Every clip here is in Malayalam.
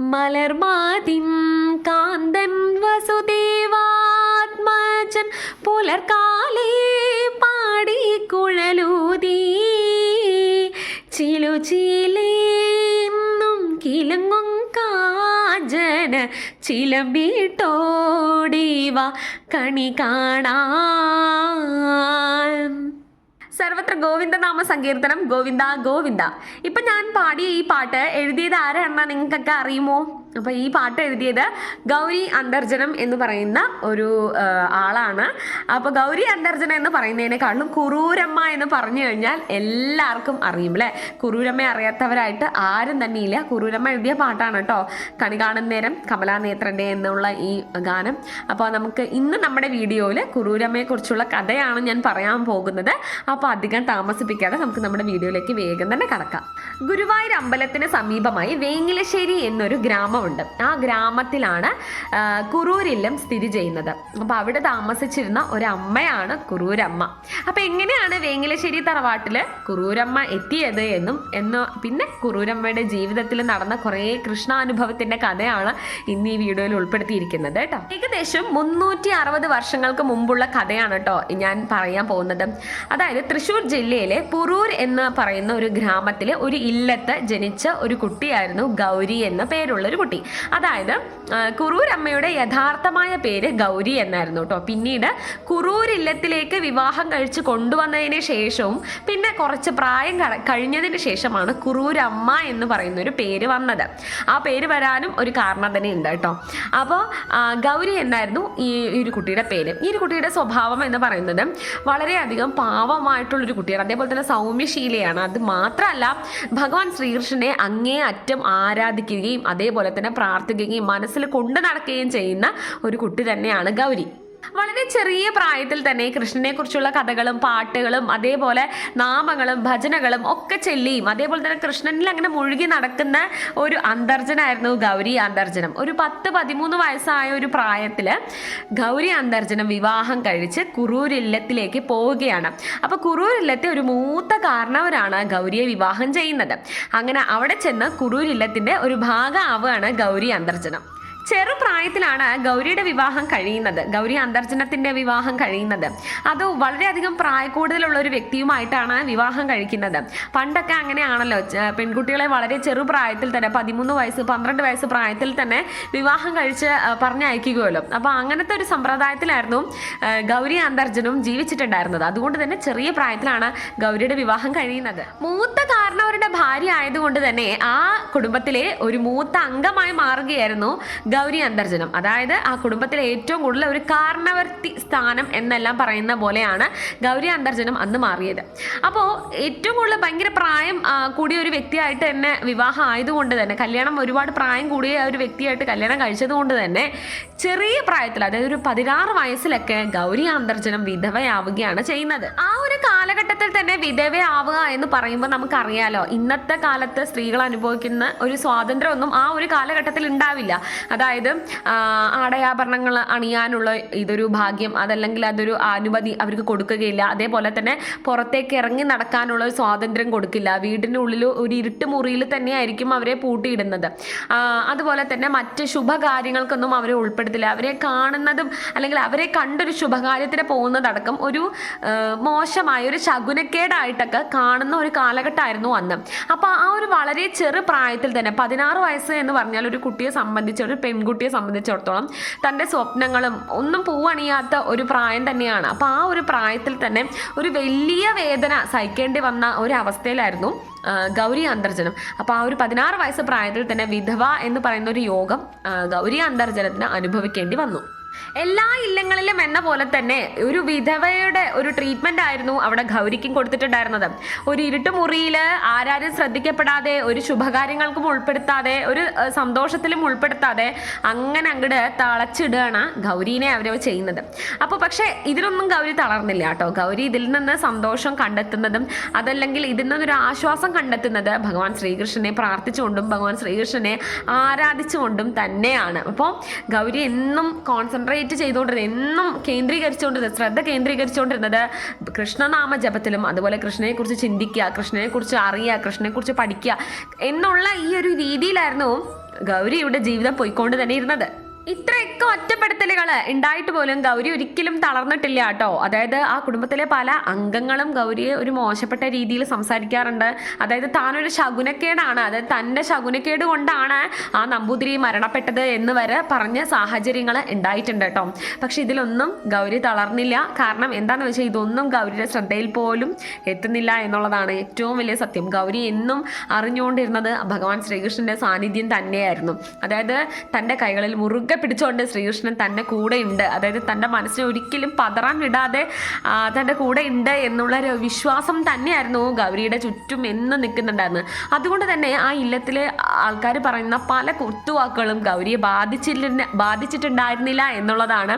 മലർമാതിൻ കാന്തൻ വസുദേവാത്മജൻ പുലർക്കാലേ പാടി കുഴലൂതി. ചിലുചിലേന്നും കിലങ്ങും കാജന ചിലമ്പിട്ടോടിവ കണി കാണാൻ. സർവത്ര ഗോവിന്ദനാമ സങ്കീർത്തനം ഗോവിന്ദ ഗോവിന്ദ. ഇപ്പൊ ഞാൻ പാടിയ ഈ പാട്ട് എഴുതിയത് ആരാണെന്നാ നിങ്ങൾക്കൊക്കെ അറിയുമോ? അപ്പൊ ഈ പാട്ട് എഴുതിയത് ഗൗരി അന്തർജനം എന്ന് പറയുന്ന ഒരു ആളാണ്. അപ്പോൾ ഗൗരി അന്തർജനം എന്ന് പറയുന്നതിനേക്കാളും കുറൂരമ്മ എന്ന് പറഞ്ഞു കഴിഞ്ഞാൽ എല്ലാവർക്കും അറിയും അല്ലേ കുറൂരമ്മ അറിയാത്തവരായിട്ട് ആരും തന്നെ ഇല്ല. കുറൂരമ്മ എഴുതിയ പാട്ടാണ് കേട്ടോ കണി കാണുന്ന നേരം കമലാനേത്രന്റെ എന്നുള്ള ഈ ഗാനം. അപ്പോൾ നമുക്ക് ഇന്ന് നമ്മുടെ വീഡിയോയിൽ കുറൂരമ്മയെ കുറിച്ചുള്ള കഥയാണ് ഞാൻ പറയാൻ പോകുന്നത്. അപ്പോൾ അധികം താമസിപ്പിക്കാതെ നമുക്ക് നമ്മുടെ വീഡിയോയിലേക്ക് വേഗം തന്നെ കടക്കാം. ഗുരുവായൂർ അമ്പലത്തിന് സമീപമായി വേങ്ങിലശ്ശേരി എന്നൊരു ഗ്രാമമുണ്ട് ആ ഗ്രാമത്തിലാണ് കുറൂരില്ലം സ്ഥിതി ചെയ്യുന്നത്. അപ്പോൾ അവിടെ താമസിച്ചിരുന്ന ഒരമ്മയാണ് കുറൂരമ്മ. അപ്പോൾ എങ്ങനെയാണ് വേങ്ങിലശ്ശേരി തറവാട്ടിൽ കുറൂരമ്മ എത്തിയത് എന്നും എന്ന് പിന്നെ കുറൂരമ്മയുടെ ജീവിതത്തിൽ നടന്ന കുറേ കൃഷ്ണാനുഭവത്തിന്റെ കഥയാണ് ഇന്ന് ഈ വീഡിയോയിൽ ഉൾപ്പെടുത്തിയിരിക്കുന്നത് കേട്ടോ. ഏകദേശം മുന്നൂറ്റി അറുപത് വർഷങ്ങൾക്ക് മുമ്പുള്ള കഥയാണ് കേട്ടോ ഞാൻ പറയാൻ പോകുന്നത്. അതായത് തൃശ്ശൂർ ജില്ലയിലെ പുറൂർ എന്ന് പറയുന്ന ഒരു ഗ്രാമത്തിലെ ഒരു ഇല്ലത്ത് ജനിച്ച ഒരു കുട്ടിയായിരുന്നു ഗൗരി എന്ന പേരുള്ള ഒരു കുട്ടി. അതായത് കുറൂരമ്മയുടെ യഥാർത്ഥമായ പേര് ഗൗരി എന്നായിരുന്നു കേട്ടോ. പിന്നീട് കുറൂർ ഇല്ലത്തിലേക്ക് വിവാഹം കഴിച്ച് കൊണ്ടുവന്നതിന് ശേഷവും പിന്നെ കുറച്ച് പ്രായം കഴിഞ്ഞതിന് ശേഷമാണ് കുറൂരമ്മ എന്ന് പറയുന്ന ഒരു പേര് വന്നത്. ആ പേര് വരാനും ഒരു കാരണം തന്നെ ഉണ്ട് കേട്ടോ. അപ്പോൾ ഗൗരി എന്നായിരുന്നു ഈ ഒരു കുട്ടിയുടെ പേര്. ഈ ഒരു കുട്ടിയുടെ സ്വഭാവം എന്ന് പറയുന്നത് വളരെയധികം പാവമായിട്ടുള്ളൊരു കുട്ടിയാണ്. അതേപോലെ തന്നെ സൗമ്യശീലയാണ്. അത് മാത്രമല്ല ഭഗവാൻ ശ്രീകൃഷ്ണനെ അങ്ങേ അറ്റം ആരാധിക്കുകയും അതേപോലെ തന്നെ പ്രാർത്ഥിക്കുകയും മനസ്സിൽ കൊണ്ടു നടക്കുകയും ചെയ്യുന്ന ഒരു കുട്ടി തന്നെയാണ് ഗൗരി. വളരെ ചെറിയ പ്രായത്തിൽ തന്നെ കൃഷ്ണനെ കുറിച്ചുള്ള കഥകളും പാട്ടുകളും അതേപോലെ നാമങ്ങളും ഭജനകളും ഒക്കെ ചെല്ലിയും അതേപോലെ തന്നെ കൃഷ്ണനിൽ അങ്ങനെ മുഴുകി നടക്കുന്ന ഒരു അന്തർജനായിരുന്നു ഗൗരി അന്തർജനം. ഒരു പത്ത് പതിമൂന്ന് വയസ്സായ ഒരു പ്രായത്തിൽ ഗൗരി അന്തർജനം വിവാഹം കഴിച്ച് കുറൂരില്ലത്തിലേക്ക് പോവുകയാണ്. അപ്പോൾ കുറൂരില്ലത്തെ ഒരു മൂത്ത കാരണവരാണ് ഗൗരിയെ വിവാഹം ചെയ്യുന്നത്. അങ്ങനെ അവിടെ ചെന്ന് കുറൂരില്ലത്തിന്റെ ഒരു ഭാഗം ആവുകയാണ് ഗൗരി അന്തർജനം. ചെറുപ്രായത്തിലാണ് ഗൗരിയുടെ വിവാഹം കഴിയുന്നത്. ഗൗരി അന്തർജനത്തിന്റെ വിവാഹം കഴിയുന്നത്. അത് വളരെയധികം പ്രായക്കൂടുതലുള്ള ഒരു വ്യക്തിയുമായിട്ടാണ് വിവാഹം കഴിക്കുന്നത്. പണ്ടൊക്കെ അങ്ങനെയാണല്ലോ. പെൺകുട്ടികളെ വളരെ ചെറുപ്രായത്തിൽ തന്നെ പതിമൂന്ന് വയസ്സ് പന്ത്രണ്ട് വയസ്സ് പ്രായത്തിൽ തന്നെ വിവാഹം കഴിച്ച് പറഞ്ഞയക്കുകയല്ലോ അപ്പോൾ അങ്ങനത്തെ ഒരു സമ്പ്രദായത്തിലായിരുന്നു ഗൗരി അന്തർജനും ജീവിച്ചിട്ടുണ്ടായിരുന്നത്. അതുകൊണ്ട് തന്നെ ചെറിയ പ്രായത്തിലാണ് ഗൗരിയുടെ വിവാഹം കഴിയുന്നത്. മൂത്ത കാരണവരുടെ ഭാര്യ ആയതുകൊണ്ട് തന്നെ ആ കുടുംബത്തിലെ ഒരു മൂത്ത അംഗമായി മാറുകയായിരുന്നു ഗൗരി അന്തർജനം. അതായത് ആ കുടുംബത്തിലെ ഏറ്റവും കൂടുതൽ ഒരു കാരണവർത്തി സ്ഥാനം എന്നെല്ലാം പറയുന്ന പോലെയാണ് ഗൗരി അന്തർജനം അന്ന് മാറിയത്. അപ്പോൾ ഏറ്റവും കൂടുതൽ ഭയങ്കര പ്രായം കൂടിയ ഒരു വ്യക്തിയായിട്ട് തന്നെ വിവാഹം ആയതുകൊണ്ട് തന്നെ കല്യാണം ഒരുപാട് പ്രായം കൂടിയ ഒരു വ്യക്തിയായിട്ട് കല്യാണം കഴിച്ചത് കൊണ്ട് തന്നെ ചെറിയ പ്രായത്തിൽ അതായത് ഒരു പതിനാറ് വയസ്സിലൊക്കെ ഗൗരി അന്തർജനം വിധവയാവുകയാണ് ചെയ്യുന്നത്. ആ ഒരു കാലഘട്ടത്തിൽ തന്നെ വിധവയാവുക എന്ന് പറയുമ്പോൾ നമുക്കറിയാലോ ഇന്നത്തെ കാലത്ത് സ്ത്രീകൾ അനുഭവിക്കുന്ന ഒരു സ്വാതന്ത്ര്യമൊന്നും ആ ഒരു കാലഘട്ടത്തിൽ ഉണ്ടാവില്ല. അതായത് ആ, ആടയാഭരണങ്ങൾ അണിയാനുള്ള ഇതൊരു ഭാഗ്യം അതല്ലെങ്കിൽ അതൊരു അനുമതി അവർക്ക് കൊടുക്കുകയില്ല. അതേപോലെ തന്നെ പുറത്തേക്ക് ഇറങ്ങി നടക്കാനുള്ള ഒരു സ്വാതന്ത്ര്യം കൊടുക്കില്ല. വീടിന്റെ ഉള്ളിൽ ഒരു ഇരുട്ട് മുറിയിൽ തന്നെയായിരിക്കും അവരെ പൂട്ടിയിടുന്നത്. അതുപോലെ തന്നെ മറ്റ് ശുഭകാര്യങ്ങൾക്കൊന്നും അവരെ ഉൾപ്പെടുത്തില്ല. അവരെ കാണുന്നതും അല്ലെങ്കിൽ അവരെ കണ്ടൊരു ശുഭകാര്യത്തിന് പോകുന്നതടക്കം ഒരു മോശമായ ഒരു ശകുനക്കേടായിട്ടൊക്കെ കാണുന്ന ഒരു കാലഘട്ടമായിരുന്നു അന്ന്. അപ്പോൾ ആ ഒരു വളരെ ചെറു പ്രായത്തിൽ തന്നെ പതിനാറ് വയസ്സ് എന്ന് പറഞ്ഞാൽ ഒരു കുട്ടിയെ സംബന്ധിച്ച് ഒരു പെൺകുട്ടിയെ സംബന്ധിച്ചിടത്തോളം തന്റെ സ്വപ്നങ്ങളും ഒന്നും പൂവണിയാത്ത ഒരു പ്രായം തന്നെയാണ്. അപ്പോൾ ആ ഒരു പ്രായത്തിൽ തന്നെ ഒരു വലിയ വേദന സഹിക്കേണ്ടി വന്ന ഒരു അവസ്ഥയിലായിരുന്നു ഗൗരി അന്തർജനം. അപ്പോൾ ആ ഒരു പതിനാറ് വയസ്സ് പ്രായത്തിൽ തന്നെ വിധവ എന്ന് പറയുന്ന ഒരു യോഗം ഗൗരി അന്തർജനത്തിന് അനുഭവിക്കേണ്ടി വന്നു. എല്ലാ ഇല്ലങ്ങളിലും എന്ന പോലെ തന്നെ ഒരു വിധവയുടെ ഒരു ട്രീറ്റ്മെന്റ് ആയിരുന്നു അവിടെ ഗൗരിക്കും കൊടുത്തിട്ടുണ്ടായിരുന്നത്. ഒരു ഇരുട്ട് മുറിയിൽ ആരാരും ശ്രദ്ധിക്കപ്പെടാതെ ഒരു ശുഭകാര്യങ്ങൾക്കും ഉൾപ്പെടുത്താതെ ഒരു സന്തോഷത്തിലും ഉൾപ്പെടുത്താതെ അങ്ങനെ അങ്ങോട്ട് തളച്ചിടുകയാണ് ഗൗരീനെ അവരവ് ചെയ്യുന്നത്. അപ്പോൾ പക്ഷേ ഇതിനൊന്നും ഗൗരി തളർന്നില്ല കേട്ടോ. ഗൗരി ഇതിൽ നിന്ന് സന്തോഷം കണ്ടെത്തുന്നതും അതല്ലെങ്കിൽ ഇതിൽ നിന്നൊരു ആശ്വാസം കണ്ടെത്തുന്നത് ഭഗവാൻ ശ്രീകൃഷ്ണനെ പ്രാർത്ഥിച്ചുകൊണ്ടും ഭഗവാൻ ശ്രീകൃഷ്ണനെ ആരാധിച്ചുകൊണ്ടും തന്നെയാണ്. അപ്പോൾ ഗൗരി എന്നും കോൺസെൻട്രേറ്റ് ചെയ്തുകൊണ്ടിരുന്നത് എന്നും കേന്ദ്രീകരിച്ചുകൊണ്ടിരുന്നത് ശ്രദ്ധ കേന്ദ്രീകരിച്ചുകൊണ്ടിരുന്നത് കൃഷ്ണനാമ ജപത്തിലും അതുപോലെ കൃഷ്ണനെക്കുറിച്ച് ചിന്തിക്കുക കൃഷ്ണനെക്കുറിച്ച് അറിയുക കൃഷ്ണനെക്കുറിച്ച് പഠിക്കുക എന്നുള്ള ഈ ഒരു രീതിയിലായിരുന്നു ഗൗരിയുടെ ജീവിതം പോയിക്കൊണ്ട് തന്നെ ഇരുന്നത്. ഇത്രയൊക്കെ ഒറ്റപ്പെടുത്തലുകൾ ഉണ്ടായിട്ട് പോലും ഗൗരി ഒരിക്കലും തളർന്നിട്ടില്ല കേട്ടോ. അതായത് ആ കുടുംബത്തിലെ പല അംഗങ്ങളും ഗൗരിയെ ഒരു മോശപ്പെട്ട രീതിയിൽ സംസാരിക്കാറുണ്ട്. അതായത് താനൊരു ശകുനക്കേടാണ്. അതായത് തന്റെ ശകുനക്കേട് കൊണ്ടാണ് ആ നമ്പൂതിരി മരണപ്പെട്ടത് എന്ന് വരെ പറഞ്ഞ സാഹചര്യങ്ങൾ ഉണ്ടായിട്ടുണ്ട് കേട്ടോ. പക്ഷെ ഇതിലൊന്നും ഗൗരി തളർന്നില്ല. കാരണം എന്താണെന്ന് വെച്ചാൽ ഇതൊന്നും ഗൗരിയുടെ ശ്രദ്ധയിൽ പോലും എത്തുന്നില്ല എന്നുള്ളതാണ് ഏറ്റവും വലിയ സത്യം. ഗൗരി എന്നും അറിഞ്ഞുകൊണ്ടിരുന്നത് ഭഗവാൻ ശ്രീകൃഷ്ണന്റെ സാന്നിധ്യം തന്നെയായിരുന്നു. അതായത് തന്റെ കൈകളിൽ മുറുകെ പിടിച്ചുകൊണ്ട് ശ്രീകൃഷ്ണൻ തന്നെ കൂടെ ഉണ്ട് അതായത് തന്റെ മനസ്സിനെ ഒരിക്കലും പതറാൻ വിടാതെ തന്റെ കൂടെ ഉണ്ട് എന്നുള്ള ഒരു വിശ്വാസം തന്നെയായിരുന്നു ഗൗരിയുടെ ചുറ്റും എന്ന് നിൽക്കുന്നുണ്ടായിരുന്നു. അതുകൊണ്ട് തന്നെ ആ ഇല്ലത്തിലെ ആൾക്കാർ പറയുന്ന പല കുത്തുവാക്കുകളും ഗൗരിയെ ബാധിച്ചില്ല ബാധിച്ചിട്ടുണ്ടായിരുന്നില്ല എന്നുള്ളതാണ്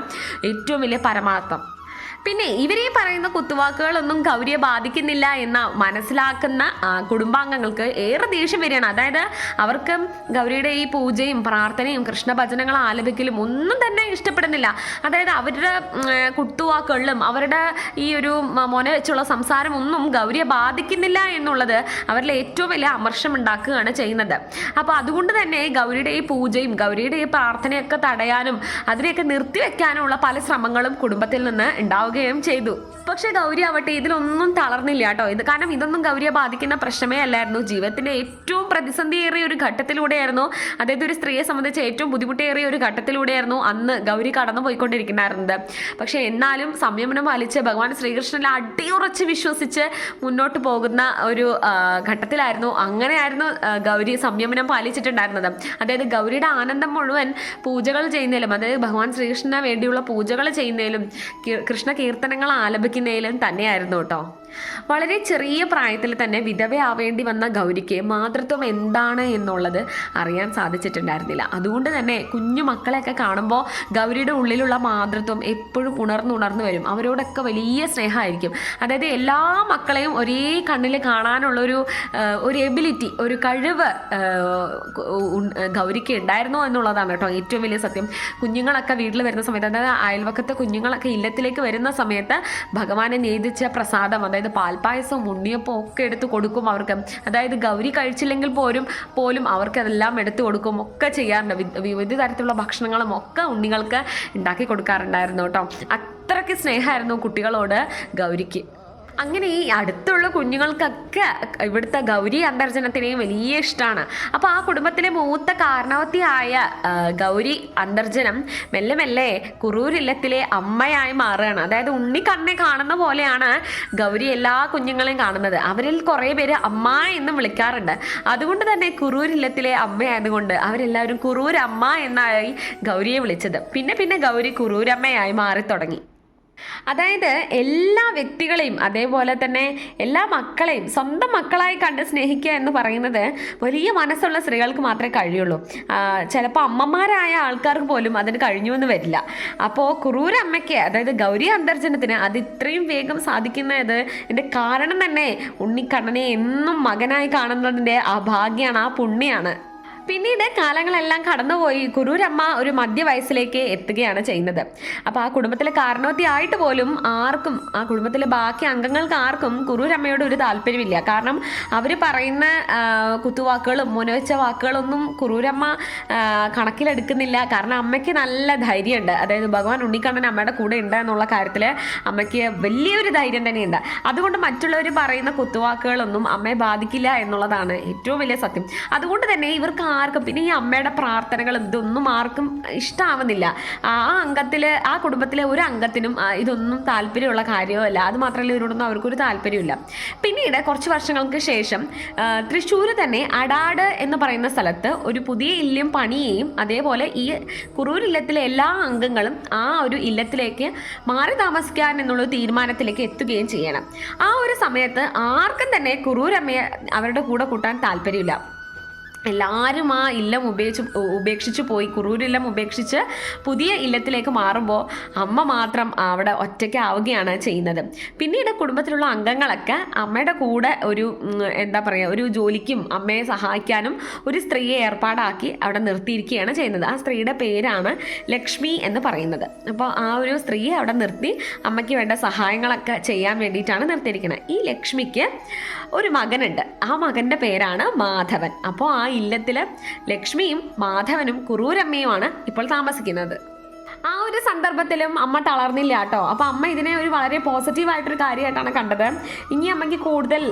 ഏറ്റവും വലിയ പരമാർത്ഥം. പിന്നെ ഇവരെ പറയുന്ന കുത്തുവാക്കുകളൊന്നും ഗൗരിയെ ബാധിക്കുന്നില്ല എന്ന് മനസ്സിലാക്കുന്ന കുടുംബാംഗങ്ങൾക്ക് ഏറെ ദേഷ്യം വരികയാണ്. അതായത് അവർക്ക് ഗൗരിയുടെ ഈ പൂജയും പ്രാർത്ഥനയും കൃഷ്ണഭജനങ്ങൾ ആലപിക്കലും ഒന്നും തന്നെ ഇഷ്ടപ്പെടുന്നില്ല. അതായത് അവരുടെ കുത്തുവാക്കുകളിലും അവരുടെ ഈ ഒരു മോന വെച്ചുള്ള സംസാരം ഒന്നും ഗൗരിയെ ബാധിക്കുന്നില്ല എന്നുള്ളത് അവരിൽ ഏറ്റവും വലിയ അമർഷം ഉണ്ടാക്കുകയാണ് ചെയ്യുന്നത്. അപ്പോൾ അതുകൊണ്ട് തന്നെ ഗൗരിയുടെ ഈ പൂജയും ഗൗരിയുടെ ഈ പ്രാർത്ഥനയൊക്കെ തടയാനും അതിനെയൊക്കെ നിർത്തിവെക്കാനുമുള്ള പല ശ്രമങ്ങളും കുടുംബത്തിൽ നിന്ന് ഉണ്ടാവുകയും ചെയ്തു പക്ഷേ ഗൗരി ആവട്ടെ ഇതിലൊന്നും തളർന്നില്ല കേട്ടോ. ഇത് കാരണം ഇതൊന്നും ഗൗരിയെ ബാധിക്കുന്ന പ്രശ്നമേ അല്ലായിരുന്നു. ജീവിതത്തിന്റെ ഏറ്റവും പ്രതിസന്ധിയേറിയ ഒരു ഘട്ടത്തിലൂടെയായിരുന്നു അതായത് ഒരു സ്ത്രീയെ സംബന്ധിച്ച് ഏറ്റവും ബുദ്ധിമുട്ടേറിയ ഒരു ഘട്ടത്തിലൂടെയായിരുന്നു അന്ന് ഗൗരി കടന്നു പോയിക്കൊണ്ടിരിക്കുന്നായിരുന്നത് പക്ഷേ എന്നാലും സംയമനം പാലിച്ച് ഭഗവാൻ ശ്രീകൃഷ്ണനിൽ അടിയുറച്ച് വിശ്വസിച്ച് മുന്നോട്ട് പോകുന്ന ഒരു ഘട്ടത്തിലായിരുന്നു അങ്ങനെയായിരുന്നു ഗൗരി സംയമനം പാലിച്ചിട്ടുണ്ടായിരുന്നത്. അതായത് ഗൗരിയുടെ ആനന്ദം മുഴുവൻ പൂജകൾ ചെയ്യുന്നതിലും അതായത് ഭഗവാൻ ശ്രീകൃഷ്ണന് വേണ്ടിയുള്ള പൂജകൾ ചെയ്യുന്നതിലും കൃഷ്ണ കീർത്തനങ്ങൾ ആലപിക്കുന്നതിലും തന്നെയായിരുന്നു കേട്ടോ. വളരെ ചെറിയ പ്രായത്തിൽ തന്നെ വിധവയാവേണ്ടി വന്ന ഗൗരിക്ക് മാതൃത്വം എന്താണ് എന്നുള്ളത് അറിയാൻ സാധിച്ചിട്ടുണ്ടായിരുന്നില്ല. അതുകൊണ്ട് തന്നെ കുഞ്ഞു മക്കളെയൊക്കെ കാണുമ്പോൾ ഗൗരിയുടെ ഉള്ളിലുള്ള മാതൃത്വം എപ്പോഴും ഉണർന്നുണർന്നു വരും. അവരോടൊക്കെ വലിയ സ്നേഹമായിരിക്കും. അതായത് എല്ലാ മക്കളെയും ഒരേ കണ്ണിൽ കാണാനുള്ളൊരു ഒരു എബിലിറ്റി ഒരു കഴിവ് ഗൗരിക്ക് ഉണ്ടായിരുന്നു എന്നുള്ളതാണ് കേട്ടോ ഏറ്റവും വലിയ സത്യം. കുഞ്ഞുങ്ങളൊക്കെ വീട്ടിൽ വരുന്ന സമയത്ത് അതായത് അയൽവക്കത്തെ കുഞ്ഞുങ്ങളൊക്കെ ഇല്ലത്തിലേക്ക് വരുന്ന സമയത്ത് ഭഗവാനെ നേതിച്ച പ്രസാദം അതായത് പാൽപ്പായസവും ഉണ്ണിയപ്പവും ഒക്കെ എടുത്ത് കൊടുക്കും അവർക്ക്. അതായത് ഗൗരി കഴിച്ചില്ലെങ്കിൽ പോലും പോലും അവർക്ക് അതെല്ലാം എടുത്തു കൊടുക്കും. ഒക്കെ ചെയ്യാറുണ്ട്. വിവിധ തരത്തിലുള്ള ഭക്ഷണങ്ങളും ഒക്കെ ഉണ്ണികൾക്ക് ഉണ്ടാക്കി കൊടുക്കാറുണ്ടായിരുന്നു കേട്ടോ. അത്രയ്ക്ക് സ്നേഹമായിരുന്നു കുട്ടികളോട് ഗൗരിക്ക്. അങ്ങനെ ഈ അടുത്തുള്ള കുഞ്ഞുങ്ങൾക്കൊക്കെ ഇവിടുത്തെ ഗൗരി അന്തർജനത്തിനെയും വലിയ ഇഷ്ടമാണ് അപ്പോൾ ആ കുടുംബത്തിലെ മൂത്ത കാരണവത്തിയായ ഗൗരി അന്തർജനം മെല്ലെ മെല്ലെ കുറൂരില്ലത്തിലെ അമ്മയായി മാറുകയാണ്. അതായത് ഉണ്ണി കണ്ണെ കാണുന്ന പോലെയാണ് ഗൗരി എല്ലാ കുഞ്ഞുങ്ങളെയും കാണുന്നത്. അവരിൽ കുറേ പേര് അമ്മ എന്നും വിളിക്കാറുണ്ട്. അതുകൊണ്ട് തന്നെ കുറൂരില്ലത്തിലെ അമ്മയായതുകൊണ്ട് അവരെല്ലാവരും കുറൂരമ്മ എന്നായി ഗൗരിയെ വിളിച്ചത്. പിന്നെ പിന്നെ ഗൗരി കുറൂരമ്മയായി മാറി തുടങ്ങി അതായത് എല്ലാ വ്യക്തികളെയും അതേപോലെ തന്നെ എല്ലാ മക്കളെയും സ്വന്തം മക്കളായി കണ്ട് സ്നേഹിക്കുക എന്ന് പറയുന്നത് വലിയ മനസ്സുള്ള സ്ത്രീകൾക്ക് മാത്രമേ കഴിയുള്ളൂ. ചിലപ്പോൾ അമ്മമാരായ ആൾക്കാർക്ക് പോലും അതിന് കഴിഞ്ഞു എന്ന് വരില്ല. അപ്പോൾ കുറൂരമ്മയ്ക്ക് അതായത് ഗൗരി അന്തർജനത്തിന് അത് ഇത്രയും വേഗം സാധിക്കുന്നത് ഇതിന്റെ കാരണം തന്നെ ഉണ്ണിക്കണ്ണനെ എന്നും മകനായി കാണുന്നതിന്റെ ആ ഭാഗ്യമാണ് ആ പുണ്യാണ്. പിന്നീട് കാലങ്ങളെല്ലാം കടന്നുപോയി കുരൂരമ്മ ഒരു മധ്യവയസ്സിലേക്ക് എത്തുകയാണ് ചെയ്യുന്നത്. അപ്പോൾ ആ കുടുംബത്തിലെ കാരണവത്തി ആയിട്ട് പോലും ആർക്കും ആ കുടുംബത്തിലെ ബാക്കി അംഗങ്ങൾക്ക് ആർക്കും കുരൂരമ്മയോട് ഒരു താല്പര്യമില്ല. കാരണം അവർ പറയുന്ന കുത്തുവാക്കുകളും മുനവെച്ച വാക്കുകളൊന്നും കുരൂരമ്മ കണക്കിലെടുക്കുന്നില്ല. കാരണം അമ്മയ്ക്ക് നല്ല ധൈര്യമുണ്ട്. അതായത് ഭഗവാൻ ഉണ്ണിക്കണ്ണൻ അമ്മയുടെ കൂടെ ഉണ്ട് എന്നുള്ള കാര്യത്തിൽ അമ്മയ്ക്ക് വലിയൊരു ധൈര്യം തന്നെയുണ്ട്. അതുകൊണ്ട് മറ്റുള്ളവർ പറയുന്ന കുത്തുവാക്കുകളൊന്നും അമ്മയെ ബാധിക്കില്ല എന്നുള്ളതാണ് ഏറ്റവും വലിയ സത്യം. അതുകൊണ്ട് തന്നെ ഇവർക്ക് ആർക്കും പിന്നെ ഈ അമ്മയുടെ പ്രാർത്ഥനകൾ ഇതൊന്നും ആർക്കും ഇഷ്ടമാവുന്നില്ല ആ അംഗത്തിൽ ആ കുടുംബത്തിലെ ഒരു അംഗത്തിനും ഇതൊന്നും താല്പര്യമുള്ള കാര്യമല്ല. അത് മാത്രമല്ല ഇവരോടൊന്നും അവർക്കൊരു താല്പര്യമില്ല. പിന്നീട് കുറച്ച് വർഷങ്ങൾക്ക് ശേഷം തൃശ്ശൂർ തന്നെ അടാട് എന്ന് പറയുന്ന സ്ഥലത്ത് ഒരു പുതിയ ഇല്ലം പണിയുകയും അതേപോലെ ഈ കുറൂർ ഇല്ലത്തിലെ എല്ലാ അംഗങ്ങളും ആ ഒരു ഇല്ലത്തിലേക്ക് മാറി താമസിക്കാൻ എന്നുള്ള തീരുമാനത്തിലേക്ക് എത്തുകയും ചെയ്യണം. ആ ഒരു സമയത്ത് ആർക്കും തന്നെ കുറൂരമ്മയെ അവരുടെ കൂടെ കൂട്ടാൻ താല്പര്യമില്ല. എല്ലാവരും ആ ഇല്ലം ഉപേക്ഷിച്ച് ഉപേക്ഷിച്ച് പോയി കുറൂരില്ലം ഉപേക്ഷിച്ച് പുതിയ ഇല്ലത്തിലേക്ക് മാറുമ്പോൾ അമ്മ മാത്രം അവിടെ ഒറ്റയ്ക്കാവുകയാണ് ചെയ്യുന്നത്. പിന്നീട് കുടുംബത്തിലുള്ള അംഗങ്ങളൊക്കെ അമ്മയുടെ കൂടെ ഒരു എന്താ പറയുക ഒരു ജോലിക്കും അമ്മയെ സഹായിക്കാനും ഒരു സ്ത്രീയെ ഏർപ്പാടാക്കി അവിടെ നിർത്തിയിരിക്കുകയാണ് ചെയ്യുന്നത്. ആ സ്ത്രീയുടെ പേരാണ് ലക്ഷ്മി എന്ന് പറയുന്നത്. അപ്പോൾ ആ ഒരു സ്ത്രീയെ അവിടെ നിർത്തി അമ്മയ്ക്ക് വേണ്ട സഹായങ്ങളൊക്കെ ചെയ്യാൻ വേണ്ടിയിട്ടാണ് നിർത്തിയിരിക്കുന്നത്. ഈ ലക്ഷ്മിക്ക് ഒരു മകനുണ്ട്. ആ മകന്റെ പേരാണ് മാധവൻ. അപ്പോൾ ആ ഇല്ലത്തിൽ ലക്ഷ്മിയും മാധവനും കുറൂരമ്മയുമാണ് ഇപ്പോൾ താമസിക്കുന്നത്. ആ ഒരു സന്ദർഭത്തിലും അമ്മ തളർന്നില്ല കേട്ടോ. അപ്പം അമ്മ ഇതിനെ ഒരു വളരെ പോസിറ്റീവായിട്ടൊരു കാര്യമായിട്ടാണ് കണ്ടത്. ഇനി അമ്മയ്ക്ക് കൂടുതൽ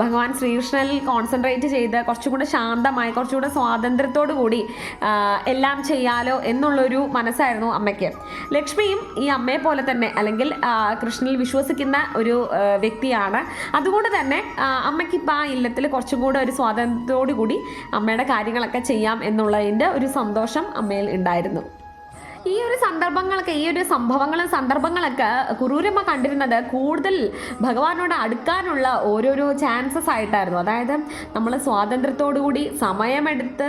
ഭഗവാൻ ശ്രീകൃഷ്ണനിൽ കോൺസെൻട്രേറ്റ് ചെയ്ത് കുറച്ചും കൂടെ ശാന്തമായി കുറച്ചുകൂടെ സ്വാതന്ത്ര്യത്തോടു കൂടി എല്ലാം ചെയ്യാലോ എന്നുള്ളൊരു മനസ്സായിരുന്നു അമ്മയ്ക്ക്. ലക്ഷ്മിയും ഈ അമ്മയെ പോലെ തന്നെ അല്ലെങ്കിൽ കൃഷ്ണനിൽ വിശ്വസിക്കുന്ന ഒരു വ്യക്തിയാണ്. അതുകൊണ്ട് തന്നെ ആ, അമ്മയ്ക്ക് ഇപ്പം ആ ഇല്ലത്തിൽ കുറച്ചും കൂടെ ഒരു സ്വാതന്ത്ര്യത്തോടു കൂടി അമ്മയുടെ കാര്യങ്ങളൊക്കെ ചെയ്യാം എന്നുള്ളതിന്റെ ഒരു സന്തോഷം അമ്മയിൽ ഉണ്ടായിരുന്നു. ഈ ഒരു സന്ദർഭങ്ങളൊക്കെ ഈ ഒരു സംഭവങ്ങളും സന്ദർഭങ്ങളൊക്കെ കുറൂരമ്മ കണ്ടിരുന്നത് കൂടുതൽ ഭഗവാനോട് അടുക്കാനുള്ള ഓരോരോ ചാൻസസ് ആയിട്ടായിരുന്നു. അതായത് നമ്മൾ സ്വാതന്ത്ര്യത്തോടു കൂടി സമയമെടുത്ത്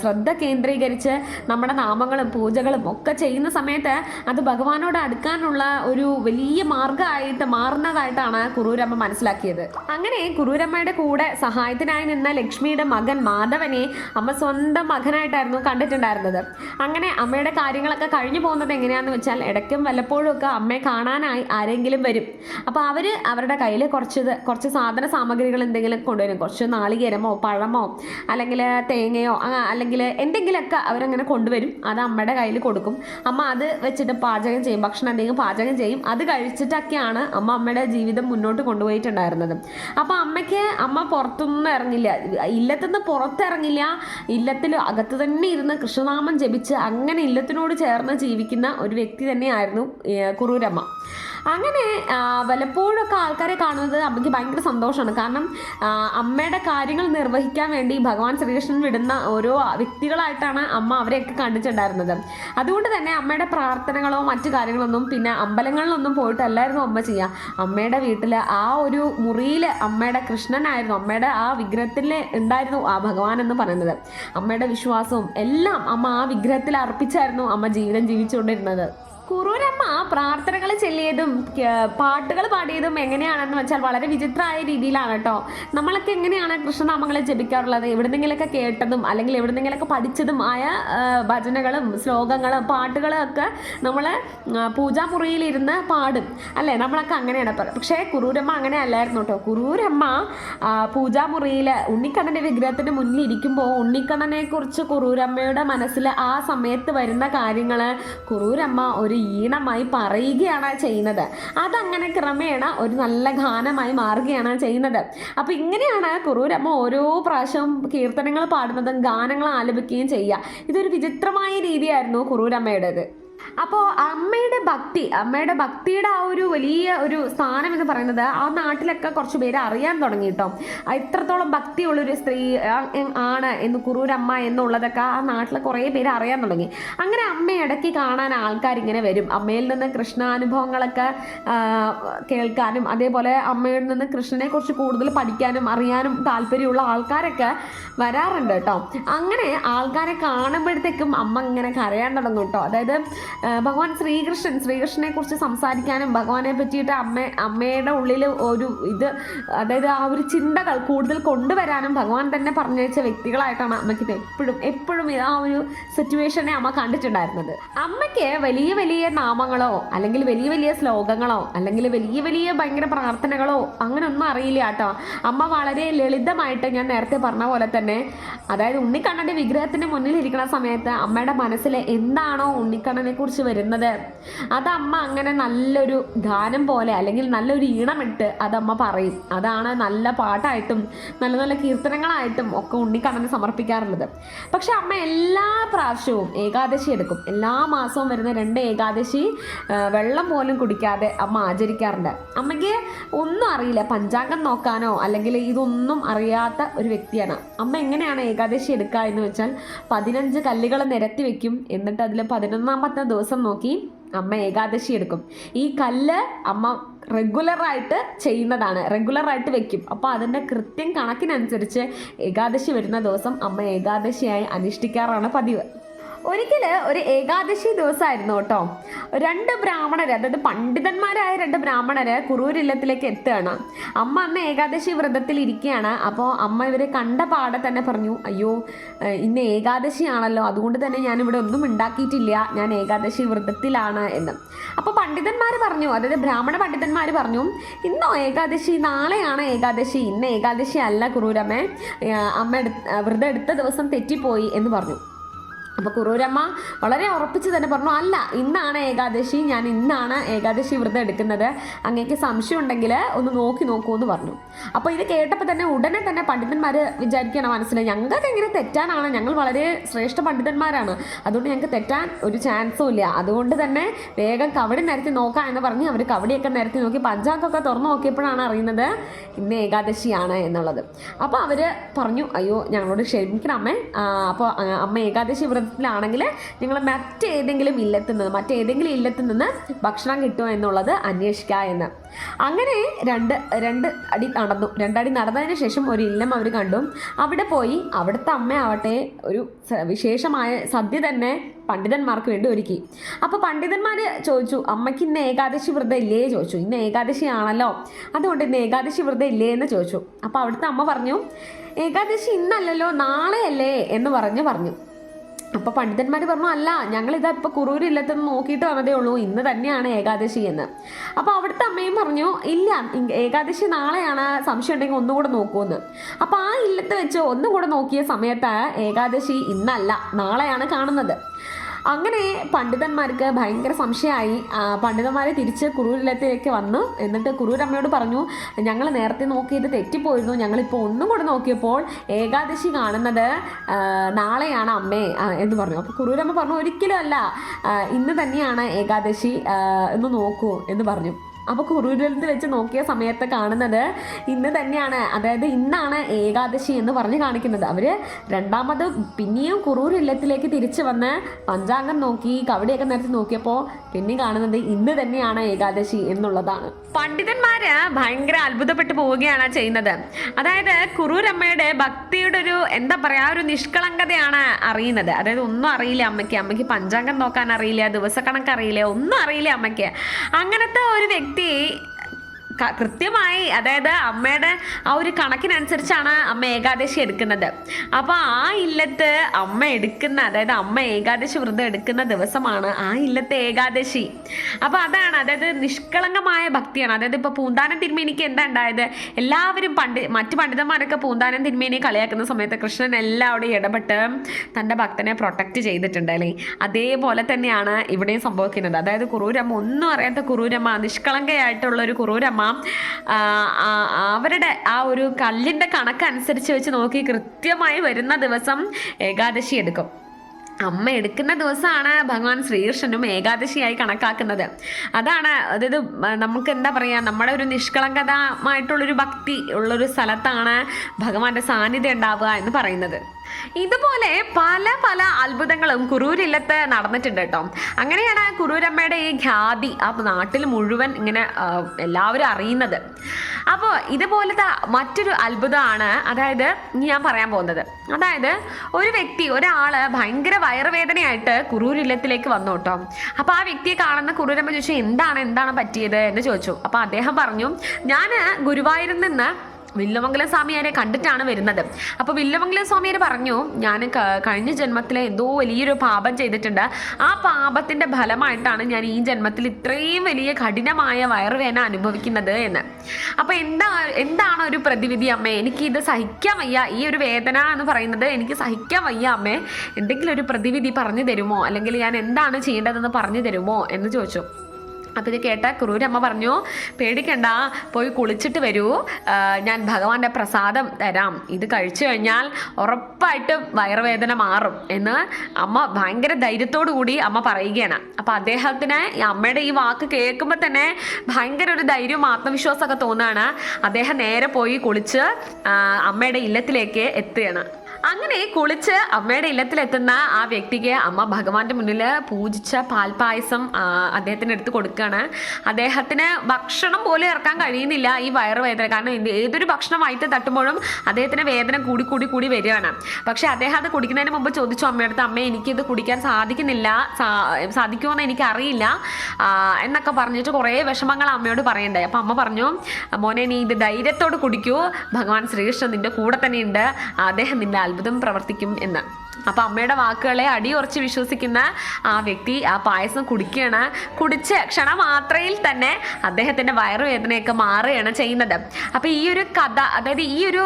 ശ്രദ്ധ കേന്ദ്രീകരിച്ച് നമ്മുടെ നാമങ്ങളും പൂജകളും ഒക്കെ ചെയ്യുന്ന സമയത്ത് അത് ഭഗവാനോട് അടുക്കാനുള്ള ഒരു വലിയ മാർഗമായിട്ട് മാറുന്നതായിട്ടാണ് കുറൂരമ്മ മനസ്സിലാക്കിയത്. അങ്ങനെ കുറൂരമ്മയുടെ കൂടെ സഹായത്തിനായി നിന്ന ലക്ഷ്മിയുടെ മകൻ മാധവനെ അമ്മ സ്വന്തം മകനായിട്ടായിരുന്നു കണ്ടിട്ടുണ്ടായിരുന്നത്. അങ്ങനെ അമ്മയുടെ കാര്യങ്ങളൊക്കെ കഴിഞ്ഞു പോകുന്നത് എങ്ങനെയാണെന്ന് വെച്ചാൽ ഇടയ്ക്കും വല്ലപ്പോഴും ഒക്കെ അമ്മയെ കാണാനായി ആരെങ്കിലും വരും. അപ്പോൾ അവർ അവരുടെ കയ്യിൽ കുറച്ച് കുറച്ച് സാധന സാമഗ്രികൾ എന്തെങ്കിലും കൊണ്ടുവരും. കുറച്ച് നാളികേരമോ പഴമോ അല്ലെങ്കിൽ തേങ്ങയോ അല്ലെങ്കിൽ എന്തെങ്കിലുമൊക്കെ അവരങ്ങനെ കൊണ്ടുവരും. അത് അമ്മയുടെ കയ്യിൽ കൊടുക്കും. അമ്മ അത് വെച്ചിട്ട് പാചകം ചെയ്യും. ഭക്ഷണം എന്തെങ്കിലും പാചകം ചെയ്യും. അത് കഴിച്ചിട്ടൊക്കെയാണ് അമ്മ അമ്മയുടെ ജീവിതം മുന്നോട്ട് കൊണ്ടുപോയിട്ടുണ്ടായിരുന്നത്. അപ്പോൾ അമ്മയ്ക്ക് അമ്മ പുറത്തൊന്നും ഇറങ്ങില്ല. ഇല്ലത്തുനിന്ന് പുറത്തിറങ്ങില്ല. ഇല്ലത്തിൽ അകത്ത് തന്നെ ഇരുന്ന് കൃഷ്ണനാമം ജപിച്ച് അങ്ങനെ ഇല്ലത്തിനോട് ചേർന്ന് ജീവിക്കുന്ന ഒരു വ്യക്തി തന്നെയായിരുന്നു കുറൂരമ്മ. അങ്ങനെ വല്ലപ്പോഴൊക്കെ ആൾക്കാരെ കാണുന്നത് അമ്മയ്ക്ക് ഭയങ്കര സന്തോഷമാണ്. കാരണം അമ്മയുടെ കാര്യങ്ങൾ നിർവഹിക്കാൻ വേണ്ടി ഭഗവാൻ ശ്രീകൃഷ്ണൻ വിടുന്ന ഓരോ വ്യക്തികളായിട്ടാണ് അമ്മ അവരെയൊക്കെ കണ്ടിട്ടുണ്ടായിരുന്നത്. അതുകൊണ്ട് തന്നെ അമ്മയുടെ പ്രാർത്ഥനകളോ മറ്റു കാര്യങ്ങളൊന്നും പിന്നെ അമ്പലങ്ങളിലൊന്നും പോയിട്ടല്ലായിരുന്നു അമ്മ ചെയ്യുക. അമ്മയുടെ വീട്ടിൽ ആ ഒരു മുറിയിൽ അമ്മയുടെ കൃഷ്ണനായിരുന്നു. അമ്മയുടെ ആ വിഗ്രഹത്തിൽ ഉണ്ടായിരുന്നു ആ ഭഗവാൻ എന്ന് പറയുന്നത്. അമ്മയുടെ വിശ്വാസവും എല്ലാം അമ്മ ആ വിഗ്രഹത്തിൽ അർപ്പിച്ചായിരുന്നു അമ്മ ജീവിതം ജീവിച്ചുകൊണ്ടിരുന്നത്. കുറൂരമ്മ പ്രാർത്ഥനകൾ ചൊല്ലിയതും പാട്ടുകൾ പാടിയതും എങ്ങനെയാണെന്ന് വെച്ചാൽ വളരെ വിചിത്രമായ രീതിയിലാണ് കേട്ടോ നമ്മളൊക്കെ എങ്ങനെയാണ് കൃഷ്ണനാമങ്ങൾ ജപിക്കാറുള്ളത്? എവിടുന്നെങ്കിലൊക്കെ കേട്ടതും അല്ലെങ്കിൽ എവിടുന്നെങ്കിലൊക്കെ പഠിച്ചതും ആയ ഭജനകളും ശ്ലോകങ്ങളും പാട്ടുകളും ഒക്കെ നമ്മൾ പൂജാമുറിയിലിരുന്ന് പാടും. അല്ലേ? നമ്മളൊക്കെ അങ്ങനെയാണ് പക്ഷേ കുറൂരമ്മ അങ്ങനെ അല്ലായിരുന്നു കേട്ടോ കുറൂരമ്മ പൂജാമുറിയിൽ ഉണ്ണിക്കണ്ണന്റെ വിഗ്രഹത്തിന് മുന്നിൽ ഇരിക്കുമ്പോൾ ഉണ്ണിക്കണ്ണനെ കുറിച്ച് കുറൂരമ്മയുടെ മനസ്സിൽ ആ സമയത്ത് വരുന്ന കാര്യങ്ങൾ കുറൂരമ്മ ഒരു ഈണമായി പറയുകയാണ് ചെയ്യുന്നത്. അതങ്ങനെ ക്രമേണ ഒരു നല്ല ഗാനമായി മാറുകയാണ് ചെയ്യുന്നത്. അപ്പം ഇങ്ങനെയാണ് കുറൂരമ്മ ഓരോ പ്രാവശ്യവും കീർത്തനങ്ങൾ പാടുന്നതും ഗാനങ്ങൾ ആലപിക്കുകയും ചെയ്യുക. ഇതൊരു വിചിത്രമായ രീതിയായിരുന്നു കുറൂരമ്മയുടേത്. അപ്പോൾ അമ്മയുടെ ഭക്തി അമ്മയുടെ ഭക്തിയുടെ ആ ഒരു വലിയ ഒരു സ്ഥാനം എന്ന് പറയുന്നത് ആ നാട്ടിലൊക്കെ കുറച്ച് പേര് അറിയാൻ തുടങ്ങി കേട്ടോ. ഇത്രത്തോളം ഭക്തിയുള്ളൊരു സ്ത്രീ ആണ് എന്ന് കുറൂരമ്മ എന്നുള്ളതൊക്കെ ആ നാട്ടിലെ കുറേ പേര് അറിയാൻ തുടങ്ങി. അങ്ങനെ അമ്മ ഇടയ്ക്ക് കാണാൻ ആൾക്കാർ ഇങ്ങനെ വരും. അമ്മയിൽ നിന്ന് കൃഷ്ണാനുഭവങ്ങളൊക്കെ കേൾക്കാനും അതേപോലെ അമ്മയിൽ നിന്ന് കൃഷ്ണനെ കുറിച്ച് കൂടുതൽ പഠിക്കാനും അറിയാനും താല്പര്യമുള്ള ആൾക്കാരൊക്കെ വരാറുണ്ട് കേട്ടോ. അങ്ങനെ ആൾക്കാരെ കാണുമ്പോഴത്തേക്കും അമ്മ ഇങ്ങനെ കരയാൻ തുടങ്ങും കേട്ടോ. അതായത് ഭഗവാൻ ശ്രീകൃഷ്ണൻ ശ്രീകൃഷ്ണനെ കുറിച്ച് സംസാരിക്കാനും ഭഗവാനെ പറ്റിയിട്ട് അമ്മ അമ്മയുടെ ഉള്ളിൽ ഒരു ഇത് അതായത് ആ ഒരു ചിന്തകൾ കൂടുതൽ കൊണ്ടുവരാനും ഭഗവാൻ തന്നെ പറഞ്ഞയച്ച വ്യക്തികളായിട്ടാണ് അമ്മയ്ക്ക് എപ്പോഴും എപ്പോഴും ആ ഒരു സിറ്റുവേഷനെ അമ്മ കണ്ടിട്ടുണ്ടായിരുന്നത്. അമ്മയ്ക്ക് വലിയ വലിയ നാമങ്ങളോ അല്ലെങ്കിൽ വലിയ വലിയ ശ്ലോകങ്ങളോ അല്ലെങ്കിൽ വലിയ വലിയ ഭയങ്കര പ്രാർത്ഥനകളോ അങ്ങനെ ഒന്നും അറിയില്ല കേട്ടോ. അമ്മ വളരെ ലളിതമായിട്ട് ഞാൻ നേരത്തെ പറഞ്ഞ പോലെ തന്നെ അതായത് ഉണ്ണിക്കണ്ണന്റെ വിഗ്രഹത്തിന് മുന്നിൽ ഇരിക്കുന്ന സമയത്ത് അമ്മയുടെ മനസ്സിലെ എന്താണോ ഉണ്ണിക്കണ്ണനെ കുറിച്ച് വരുന്നത്. അത് അമ്മ അങ്ങനെ നല്ലൊരു ഗാനം പോലെ അല്ലെങ്കിൽ നല്ലൊരു ഈണമിട്ട് അത് അമ്മ പറയും. അതാണ് നല്ല പാട്ടായിട്ടും നല്ല നല്ല കീർത്തനങ്ങളായിട്ടും ഒക്കെ ഉണ്ണിക്കണ്ണന് സമർപ്പിക്കാറുള്ളത്. പക്ഷെ അമ്മ എല്ലാ പ്രാവശ്യവും ഏകാദശി എടുക്കും. എല്ലാ മാസവും വരുന്ന രണ്ട് ഏകാദശി വെള്ളം പോലും കുടിക്കാതെ അമ്മ ആചരിക്കാറുണ്ട്. അമ്മയ്ക്ക് ഒന്നും അറിയില്ല. പഞ്ചാംഗം നോക്കാനോ അല്ലെങ്കിൽ ഇതൊന്നും അറിയാത്ത ഒരു വ്യക്തിയാണ്. അമ്മ എങ്ങനെയാണ് ഏകാദശി എടുക്കുക എന്ന് വെച്ചാൽ പതിനഞ്ച് കല്ലുകൾ നിരത്തി വെക്കും. എന്നിട്ട് അതിൽ പതിനൊന്നാമത്തെ ദിവസം നോക്കി അമ്മ ഏകാദശി എടുക്കും. ഈ കല്ല് അമ്മ റെഗുലറായിട്ട് ചെയ്യുന്നതാണ്. റെഗുലറായിട്ട് വെക്കും. അപ്പോൾ അതിന്റെ കൃത്യം കണക്കിനനുസരിച്ച് ഏകാദശി വരുന്ന ദിവസം അമ്മ ഏകാദശിയായി അനുഷ്ഠിക്കാറാണ് പതിവ്. ഒരിക്കൽ ഒരു ഏകാദശി ദിവസമായിരുന്നു കേട്ടോ. രണ്ട് ബ്രാഹ്മണർ അതായത് പണ്ഡിതന്മാരായ രണ്ട് ബ്രാഹ്മണര് കുറൂരില്ലത്തിലേക്ക് എത്തുകയാണ്. അമ്മ അന്ന് ഏകാദശി വ്രതത്തിൽ ഇരിക്കുകയാണ്. അപ്പോൾ അമ്മ ഇവരെ കണ്ട പാടെ തന്നെ പറഞ്ഞു അയ്യോ ഇന്ന് ഏകാദശിയാണല്ലോ. അതുകൊണ്ട് തന്നെ ഞാൻ ഇവിടെ ഒന്നും ഉണ്ടാക്കിയിട്ടില്ല. ഞാൻ ഏകാദശി വ്രതത്തിലാണ് എന്ന്. അപ്പോൾ പണ്ഡിതന്മാർ പറഞ്ഞു അതായത് ബ്രാഹ്മണ പണ്ഡിതന്മാർ പറഞ്ഞു ഇന്നോ ഏകാദശി നാളെയാണ് ഏകാദശി. ഇന്ന് ഏകാദശി അല്ല കുറൂരമ്മ. അമ്മ എടു വ്രതം എടുത്ത ദിവസം തെറ്റിപ്പോയി എന്ന് പറഞ്ഞു. അപ്പോൾ കുറൂരമ്മ വളരെ ഉറപ്പിച്ച് തന്നെ പറഞ്ഞു അല്ല ഇന്നാണ് ഏകാദശി ഞാൻ ഇന്നാണ് ഏകാദശി വ്രതം എടുക്കുന്നത്. അങ്ങേക്ക് സംശയം ഉണ്ടെങ്കിൽ ഒന്ന് നോക്കി നോക്കൂ എന്ന് പറഞ്ഞു. അപ്പോൾ ഇത് കേട്ടപ്പോൾ തന്നെ ഉടനെ തന്നെ പണ്ഡിതന്മാർ വിചാരിക്കണം മനസ്സിലായി ഞങ്ങൾക്ക് എങ്ങനെ തെറ്റാനാണ്? ഞങ്ങൾ വളരെ ശ്രേഷ്ഠ പണ്ഡിതന്മാരാണ്. അതുകൊണ്ട് ഞങ്ങൾക്ക് തെറ്റാൻ ഒരു ചാൻസും ഇല്ല. അതുകൊണ്ട് തന്നെ വേഗം കവടി നിരത്തി നോക്കാം എന്ന് പറഞ്ഞ് അവർ കവടിയൊക്കെ നിരത്തി നോക്കി പഞ്ചാക്കൊക്കെ തുറന്നു നോക്കിയപ്പോഴാണ് അറിയുന്നത് ഇന്ന് ഏകാദശിയാണ് എന്നുള്ളത്. അപ്പോൾ അവർ പറഞ്ഞു അയ്യോ ഞങ്ങളോട് ക്ഷമിക്കണം അമ്മേ. അപ്പോൾ അമ്മ ഏകാദശി വ്രതത്തിലാണെങ്കിൽ നിങ്ങൾ മറ്റേതെങ്കിലും ഇല്ലത്തു നിന്ന് മറ്റേതെങ്കിലും ഇല്ലത്തു നിന്ന് ഭക്ഷണം കിട്ടുമോ എന്നുള്ളത് അന്വേഷിക്കുക എന്ന്. അങ്ങനെ രണ്ട് രണ്ട് അടി നടന്നു. രണ്ടടി നടന്നതിന് ശേഷം ഒരു ഇല്ലം അവർ കണ്ടു. അവിടെ പോയി അവിടുത്തെ അമ്മയാവട്ടെ ഒരു വിശേഷമായ സദ്യ തന്നെ പണ്ഡിതന്മാർക്ക് വേണ്ടി ഒരുക്കി. അപ്പോൾ പണ്ഡിതന്മാർ ചോദിച്ചു അമ്മയ്ക്ക് ഇന്ന് ഏകാദശി വ്രതം ഇല്ലേ? ചോദിച്ചു. ഇന്ന് ഏകാദശി ആണല്ലോ. അതുകൊണ്ട് ഇന്ന് ഏകാദശി വ്രതം ഇല്ലേ? എന്ന് ചോദിച്ചു. അപ്പോൾ അവിടുത്തെ അമ്മ പറഞ്ഞു ഏകാദശി ഇന്നല്ലല്ലോ നാളെയല്ലേ? എന്ന് പറഞ്ഞ് പറഞ്ഞു. അപ്പോൾ പണ്ഡിതന്മാർ പറഞ്ഞു അല്ല ഞങ്ങളിതാ ഇപ്പോൾ കുറൂര് നോക്കിയിട്ട് വന്നതേ ഉള്ളൂ. ഇന്ന് തന്നെയാണ് ഏകാദശി എന്ന്. അപ്പോൾ അവിടുത്തെ അമ്മയും പറഞ്ഞു ഇല്ല ഏകാദശി നാളെയാണ്. സംശയം ഉണ്ടെങ്കിൽ ഒന്നും കൂടെ നോക്കുമെന്ന് അപ്പോൾ ആ ഇല്ലത്ത് വെച്ച് ഒന്നും കൂടെ നോക്കിയ സമയത്ത് ഏകാദശി ഇന്നല്ല നാളെയാണ് കാണുന്നത്. അങ്ങനെ പണ്ഡിതന്മാർക്ക് ഭയങ്കര സംശയമായി. പണ്ഡിതന്മാർ തിരിച്ച് കുറൂരിലത്തിലേക്ക് വന്നു. എന്നിട്ട് കുറൂരമ്മയോട് പറഞ്ഞു ഞങ്ങൾ നേരത്തെ നോക്കിയത് തെറ്റിപ്പോയിരുന്നു. ഞങ്ങളിപ്പോൾ ഒന്നും കൂടെ നോക്കിയപ്പോൾ ഏകാദശി കാണുന്നത് നാളെയാണ് അമ്മേ എന്ന് പറഞ്ഞു. അപ്പോൾ കുറൂരമ്മ പറഞ്ഞു ഒരിക്കലും അല്ല. ഇന്ന് തന്നെയാണ് ഏകാദശി എന്ന് നോക്കൂ എന്ന് പറഞ്ഞു. അപ്പോൾ കുറൂരിലത്ത് വെച്ച് നോക്കിയ സമയത്ത് കാണുന്നത് ഇന്ന് തന്നെയാണ്. അതായത് ഇന്നാണ് ഏകാദശി എന്ന് പറഞ്ഞ് കാണിക്കുന്നത്. അവർ രണ്ടാമത് പിന്നെയും കുറൂർ ഇല്ലത്തിലേക്ക് തിരിച്ചു വന്ന് പഞ്ചാംഗം നോക്കി കവിടെയൊക്കെ നിരത്തി നോക്കിയപ്പോൾ പിന്നെ കാണുന്നത് ഇന്ന് തന്നെയാണ് ഏകാദശി എന്നുള്ളതാണ്. പണ്ഡിതന്മാര് ഭയങ്കര അത്ഭുതപ്പെട്ടു പോവുകയാണ് ചെയ്യുന്നത്. അതായത് കുറൂരമ്മയുടെ ഭക്തിയുടെ ഒരു എന്താ പറയാ ഒരു നിഷ്കളങ്കതയാണ് അറിയുന്നത്. അതായത് ഒന്നും അറിയില്ല അമ്മയ്ക്ക്. അമ്മയ്ക്ക് പഞ്ചാംഗം നോക്കാൻ അറിയില്ല ദിവസക്കണക്ക് അറിയില്ല ഒന്നും അറിയില്ല അമ്മയ്ക്ക്. അങ്ങനത്തെ ഒരു വ്യക്തി కాబట్టి കൃത്യമായി അതായത് അമ്മയുടെ ആ ഒരു കണക്കിനനുസരിച്ചാണ് അമ്മ ഏകാദശി എടുക്കുന്നത്. അപ്പോൾ ആ ഇല്ലത്ത് അമ്മ എടുക്കുന്ന അതായത് അമ്മ ഏകാദശി വ്രതം എടുക്കുന്ന ദിവസമാണ് ആ ഇല്ലത്തെ ഏകാദശി. അപ്പോൾ അതാണ് അതായത് നിഷ്കളങ്കമായ ഭക്തിയാണ്. അതായത് ഇപ്പോൾ പൂന്താനം തിരുമേനിക്ക് എന്താ ഉണ്ടായത്? എല്ലാവരും പണ്ഡി മറ്റു പണ്ഡിതന്മാരൊക്കെ പൂന്താനം തിരുമേനിയെ കളിയാക്കുന്ന സമയത്ത് കൃഷ്ണൻ എല്ലാവരുടെയും ഇടപെട്ട് തന്റെ ഭക്തനെ പ്രൊട്ടക്റ്റ് ചെയ്തിട്ടുണ്ട് അല്ലേ? അതേപോലെ തന്നെയാണ് ഇവിടെയും സംഭവിക്കുന്നത്. അതായത് കുറൂരമ്മ ഒന്നും അറിയാത്ത കുറൂരമ്മ നിഷ്കളങ്കയായിട്ടുള്ള ഒരു കുറൂരമ്മ അവരുടെ ആ ഒരു കല്ലിന്റെ കണക്കനുസരിച്ച് വെച്ച് നോക്കി കൃത്യമായി വരുന്ന ദിവസം ഏകാദശി എടുക്കും. അമ്മ എടുക്കുന്ന ദിവസമാണ് ഭഗവാൻ ശ്രീകൃഷ്ണനും ഏകാദശിയായി കണക്കാക്കുന്നത്. അതാണ് അതായത് നമുക്ക് എന്താ പറയുക നമ്മുടെ ഒരു നിഷ്കളങ്കതമായിട്ടുള്ളൊരു ഭക്തി ഉള്ളൊരു സ്ഥലത്താണ് ഭഗവാന്റെ സാന്നിധ്യം ഉണ്ടാവുക എന്ന് പറയുന്നത്. ഇതുപോലെ പല പല അത്ഭുതങ്ങളും കുറൂരില്ലത്ത് നടന്നിട്ടുണ്ട് കേട്ടോ. അങ്ങനെയാണ് കുറൂരമ്മയുടെ ഈ ഖ്യാതി ആ നാട്ടിൽ മുഴുവൻ ഇങ്ങനെ എല്ലാവരും അറിയുന്നത്. അപ്പോൾ ഇതുപോലത്തെ മറ്റൊരു അത്ഭുതമാണ് അതായത് ഞാൻ പറയാൻ പോകുന്നത്. അതായത് ഒരു വ്യക്തി ഒരാൾ ഭയങ്കര വയറുവേദനയായിട്ട് കുറൂരില്ലത്തിലേക്ക് വന്നു കേട്ടോ. അപ്പോൾ ആ വ്യക്തിയെ കാണുന്ന കുറൂരമ്മ ചോദിച്ചു എന്താണ് എന്താണ് പറ്റിയത്? എന്ന് ചോദിച്ചു. അപ്പോൾ അദ്ദേഹം പറഞ്ഞു ഞാൻ ഗുരുവായൂരിൽ നിന്ന് വില്ലുമംഗലം സ്വാമിയാരെ കണ്ടിട്ടാണ് വരുന്നത്. അപ്പോൾ വില്ലുമംഗലം സ്വാമിയാർ പറഞ്ഞു ഞാൻ കഴിഞ്ഞ ജന്മത്തിൽ എന്തോ വലിയൊരു പാപം ചെയ്തിട്ടുണ്ട്. ആ പാപത്തിന്റെ ഫലമായിട്ടാണ് ഞാൻ ഈ ജന്മത്തിൽ ഇത്രയും വലിയ കഠിനമായ വയറുവേന അനുഭവിക്കുന്നത് എന്ന്. അപ്പോൾ എന്താ എന്താണ് ഒരു പ്രതിവിധി അമ്മേ? എനിക്ക് ഇത് സഹിക്കാൻ വയ്യ. ഈ ഒരു വേദന എന്ന് പറയുന്നത് എനിക്ക് സഹിക്കാൻ വയ്യ അമ്മേ. എന്തെങ്കിലും ഒരു പ്രതിവിധി പറഞ്ഞു തരുമോ? അല്ലെങ്കിൽ ഞാൻ എന്താണ് ചെയ്യേണ്ടതെന്ന് പറഞ്ഞു തരുമോ? എന്ന് ചോദിച്ചു. അപ്പോൾ ഇത് കേട്ട ക്രൂരമ്മ പറഞ്ഞു പേടിക്കണ്ട പോയി കുളിച്ചിട്ട് വരൂ. ഞാൻ ഭഗവാന്റെ പ്രസാദം തരാം. ഇത് കഴിച്ചു കഴിഞ്ഞാൽ ഉറപ്പായിട്ടും വയറുവേദന മാറും. എന്ന് അമ്മ ഭയങ്കര ധൈര്യത്തോടു കൂടി അമ്മ പറയുകയാണ്. അപ്പോൾ അദ്ദേഹത്തിന് അമ്മയുടെ ഈ വാക്ക് കേൾക്കുമ്പോൾ തന്നെ ഭയങ്കര ഒരു ധൈര്യവും ആത്മവിശ്വാസമൊക്കെ തോന്നുകയാണ് അദ്ദേഹം നേരെ പോയി കുളിച്ച് അമ്മയുടെ ഇല്ലത്തിലേക്ക് എത്തുകയാണ്. അങ്ങനെ കുളിച്ച് അമ്മയുടെ ഇല്ലത്തിലെത്തുന്ന ആ വ്യക്തിക്ക് അമ്മ ഭഗവാന്റെ മുന്നിൽ പൂജിച്ച പാൽപായസം അദ്ദേഹത്തിന് എടുത്ത് കൊടുക്കുകയാണ് അദ്ദേഹത്തിന് ഭക്ഷണം പോലും ഇറക്കാൻ കഴിയുന്നില്ല ഈ വയറുവേദന കാരണം ഏതൊരു ഭക്ഷണം വയറ്റ് തട്ടുമ്പോഴും അദ്ദേഹത്തിന് വേദന കൂടി കൂടി കൂടി വരികയാണ്. പക്ഷെ അദ്ദേഹം അത് കുടിക്കുന്നതിന് മുമ്പ് ചോദിച്ചു അമ്മയടുത്ത് അമ്മ എനിക്കിത് കുടിക്കാൻ സാധിക്കുന്നില്ല സാധിക്കുമോ സാധിക്കുമെന്ന് എനിക്കറിയില്ല എന്നൊക്കെ പറഞ്ഞിട്ട് കുറേ വിഷമങ്ങൾ അമ്മയോട് പറയണ്ടേ അപ്പം അമ്മ പറഞ്ഞു മോനെ നീ ഇത് ധൈര്യത്തോട് കുടിക്കൂ. ഭഗവാൻ ശ്രീകൃഷ്ണൻ നിന്റെ കൂടെ തന്നെയുണ്ട്. അദ്ദേഹം നിന്റെ അത്ഭുതം പ്രവർത്തിക്കും എന്ന്. അപ്പം അമ്മയുടെ വാക്കുകളെ അടിയുറച്ച് വിശ്വസിക്കുന്ന ആ വ്യക്തി ആ പായസം കുടിക്കുകയാണ്. കുടിച്ച് ക്ഷണമാത്രയിൽ തന്നെ അദ്ദേഹത്തിന്റെ വയറുവേദനയൊക്കെ മാറുകയാണ് ചെയ്യുന്നത്. അപ്പോൾ ഈ ഒരു കഥ അതായത് ഈ ഒരു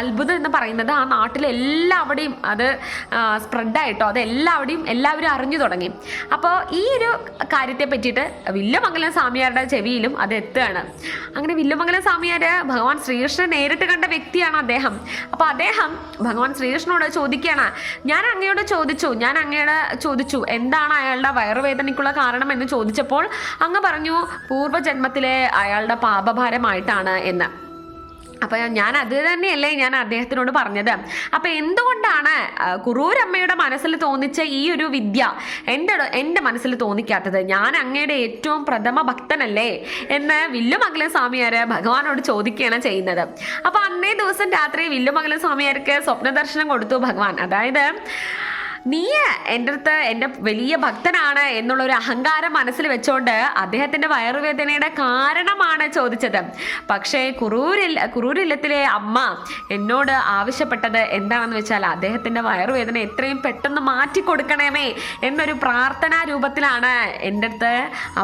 അത്ഭുതം എന്ന് പറയുന്നത് ആ നാട്ടിലെല്ലാവിടെയും അത് സ്പ്രെഡായിട്ടോ അത് എല്ലാവിടെയും എല്ലാവരും അറിഞ്ഞു തുടങ്ങി. അപ്പോൾ ഈ ഒരു കാര്യത്തെ പറ്റിയിട്ട് വില്ലുമംഗലം സ്വാമിയാരുടെ ചെവിയിലും അത് എത്തുകയാണ്. അങ്ങനെ വില്ലുമംഗലം സ്വാമിയാർ ഭഗവാൻ ശ്രീകൃഷ്ണനെ നേരിട്ട് കണ്ട വ്യക്തിയാണ് അദ്ദേഹം. അപ്പോൾ അദ്ദേഹം ഭഗവാൻ ശ്രീകൃഷ്ണനോട് ചോദിക്കുകയാണ് ഞാൻ അങ്ങയോട് ചോദിച്ചു ഞാൻ അങ്ങയോട് ചോദിച്ചു എന്താണ് അയാളുടെ വയറുവേദനയ്ക്കുള്ള കാരണം എന്ന് ചോദിച്ചപ്പോൾ അങ്ങ് പറഞ്ഞു പൂർവജന്മത്തിലെ അയാളുടെ പാപഭാരമായിട്ടാണ് എന്ന്. അപ്പം ഞാൻ അത് തന്നെയല്ലേ ഞാൻ അദ്ദേഹത്തിനോട് പറഞ്ഞത്. അപ്പം എന്തുകൊണ്ടാണ് കുറൂരമ്മയുടെ മനസ്സിൽ തോന്നിച്ച ഈ ഒരു വിദ്യ എന്റെ എന്റെ മനസ്സിൽ തോന്നിക്കാത്തത്? ഞാൻ അങ്ങയുടെ ഏറ്റവും പ്രഥമ ഭക്തനല്ലേ എന്ന് വില്ലുമംഗലം സ്വാമിയാർ ഭഗവാനോട് ചോദിക്കുകയാണ് ചെയ്യുന്നത്. അപ്പം അന്നേ ദിവസം രാത്രി വില്ലുമംഗലം സ്വാമിയാർക്ക് സ്വപ്ന ദർശനം കൊടുത്തു ഭഗവാൻ. അതായത് നീ എന്റെ അടുത്ത് എന്റെ വലിയ ഭക്തനാണ് എന്നുള്ള ഒരു അഹങ്കാരം മനസ്സിൽ വെച്ചുകൊണ്ട് അദ്ദേഹത്തിന്റെ വയറുവേദനയുടെ കാരണമാണ് ചോദിച്ചത്. പക്ഷേ കുറൂരിൽ കുറൂരില്ലത്തിലെ അമ്മ എന്നോട് ആവശ്യപ്പെട്ടത് എന്താണെന്ന് വെച്ചാൽ അദ്ദേഹത്തിന്റെ വയറുവേദന എത്രയും പെട്ടെന്ന് മാറ്റി കൊടുക്കണമേ എന്നൊരു പ്രാർത്ഥനാ രൂപത്തിലാണ് എന്റെ അടുത്ത്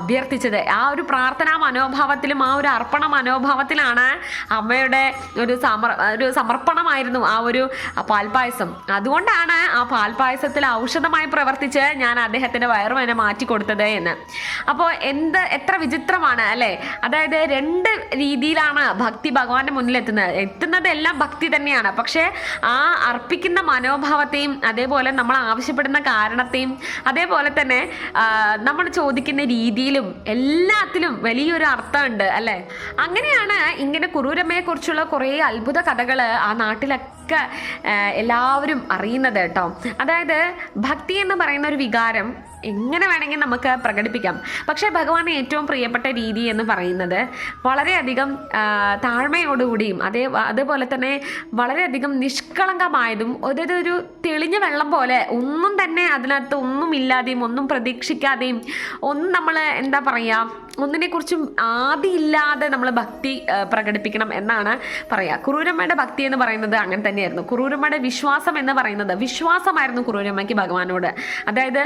അഭ്യർത്ഥിച്ചത്. ആ ഒരു പ്രാർത്ഥനാ മനോഭാവത്തിലും ആ ഒരു അർപ്പണ മനോഭാവത്തിലാണ് അമ്മയുടെ ഒരു സമർ ഒരു സമർപ്പണമായിരുന്നു ആ ഒരു പാൽപ്പായസം. അതുകൊണ്ടാണ് ആ പാൽപ്പായസത്തിൽ ഔഷധമായി പ്രവർത്തിച്ച് ഞാൻ അദ്ദേഹത്തിന്റെ വയറുവേന മാറ്റി കൊടുത്തത് എന്ന്. അപ്പോൾ എന്ത് എത്ര വിചിത്രമാണ് അല്ലേ? അതായത് രണ്ട് രീതിയിലാണ് ഭക്തി ഭഗവാന്റെ മുന്നിൽ എത്തുന്നത്. എത്തുന്നത് എല്ലാം ഭക്തി തന്നെയാണ്. പക്ഷേ ആ അർപ്പിക്കുന്ന മനോഭാവത്തെയും അതേപോലെ നമ്മൾ ആവശ്യപ്പെടുന്ന കാരണത്തെയും അതേപോലെ തന്നെ നമ്മൾ ചോദിക്കുന്ന രീതിയിലും എല്ലാത്തിലും വലിയൊരു അർത്ഥമുണ്ട് അല്ലേ? അങ്ങനെയാണ് ഇങ്ങനെ കുറൂരമ്മയെ കുറിച്ചുള്ള കുറേ അത്ഭുത കഥകൾ ആ നാട്ടിലൊക്കെ ആ, എല്ലാവരും അറിയുന്നത് കേട്ടോ. അതായത് ഭക്തി എന്ന് പറയുന്ന ഒരു വികാരം എങ്ങനെ വേണമെങ്കിൽ നമുക്ക് പ്രകടിപ്പിക്കാം. പക്ഷേ ഭഗവാന് ഏറ്റവും പ്രിയപ്പെട്ട രീതി എന്ന് പറയുന്നത് വളരെയധികം താഴ്മയോടുകൂടിയും അതേ അതുപോലെ തന്നെ വളരെയധികം നിഷ്കളങ്കമായതും ഒരു തെളിഞ്ഞ വെള്ളം പോലെ ഒന്നും തന്നെ അതിനകത്ത് ഒന്നും ഇല്ലാതെയും ഒന്നും പ്രതീക്ഷിക്കാതെയും ഒന്നും നമ്മൾ എന്താ പറയുക ഒന്നിനെക്കുറിച്ചും ആദിയില്ലാതെ നമ്മൾ ഭക്തി പ്രകടിപ്പിക്കണം എന്നാണ് പറയുക കുറൂരമ്മയുടെ ഭക്തി എന്ന് പറയുന്നത് അങ്ങനെ തന്നെയായിരുന്നു. കുറൂരമ്മയുടെ വിശ്വാസം എന്ന് പറയുന്നത് വിശ്വാസമായിരുന്നു കുറൂരമ്മയ്ക്ക് ഭഗവാനോട്. അതായത്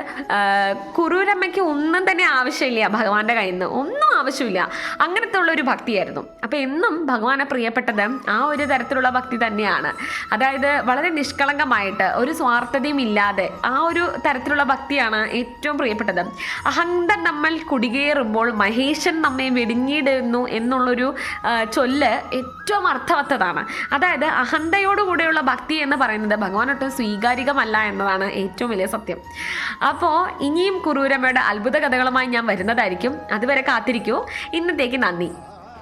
കുറൂരമ്മയ്ക്ക് ഒന്നും തന്നെ ആവശ്യമില്ല ഭഗവാന്റെ കയ്യിൽ നിന്ന് ഒന്നും ആവശ്യമില്ല. അങ്ങനത്തെ ഉള്ള ഒരു ഭക്തിയായിരുന്നു. അപ്പം എന്നും ഭഗവാനെ പ്രിയപ്പെട്ടത് ആ ഒരു തരത്തിലുള്ള ഭക്തി തന്നെയാണ്. അതായത് വളരെ നിഷ്കളങ്കമായിട്ട് ഒരു സ്വാർത്ഥതയും ഇല്ലാതെ ആ ഒരു തരത്തിലുള്ള ഭക്തിയാണ് ഏറ്റവും പ്രിയപ്പെട്ടത്. അഹന്ത നമ്മൾ കുടികേറുമ്പോൾ മഹേശൻ നമ്മെ വെടിഞ്ഞിടുന്നു എന്നുള്ളൊരു ചൊല്ല് ഏറ്റവും അർത്ഥവത്തതാണ്. അതായത് അഹന്തയോടുകൂടെയുള്ള ഭക്തി എന്ന് പറയുന്നത് ഭഗവാൻ ഒട്ടും സ്വീകാരികമല്ല എന്നതാണ് ഏറ്റവും വലിയ സത്യം. അപ്പോൾ ഇനിയും കുറൂരമ്മയുടെ അത്ഭുത കഥകളുമായി ഞാൻ വരുന്നതായിരിക്കും. അതുവരെ കാത്തിരിക്കൂ. ഇന്നത്തേക്ക് നന്ദി.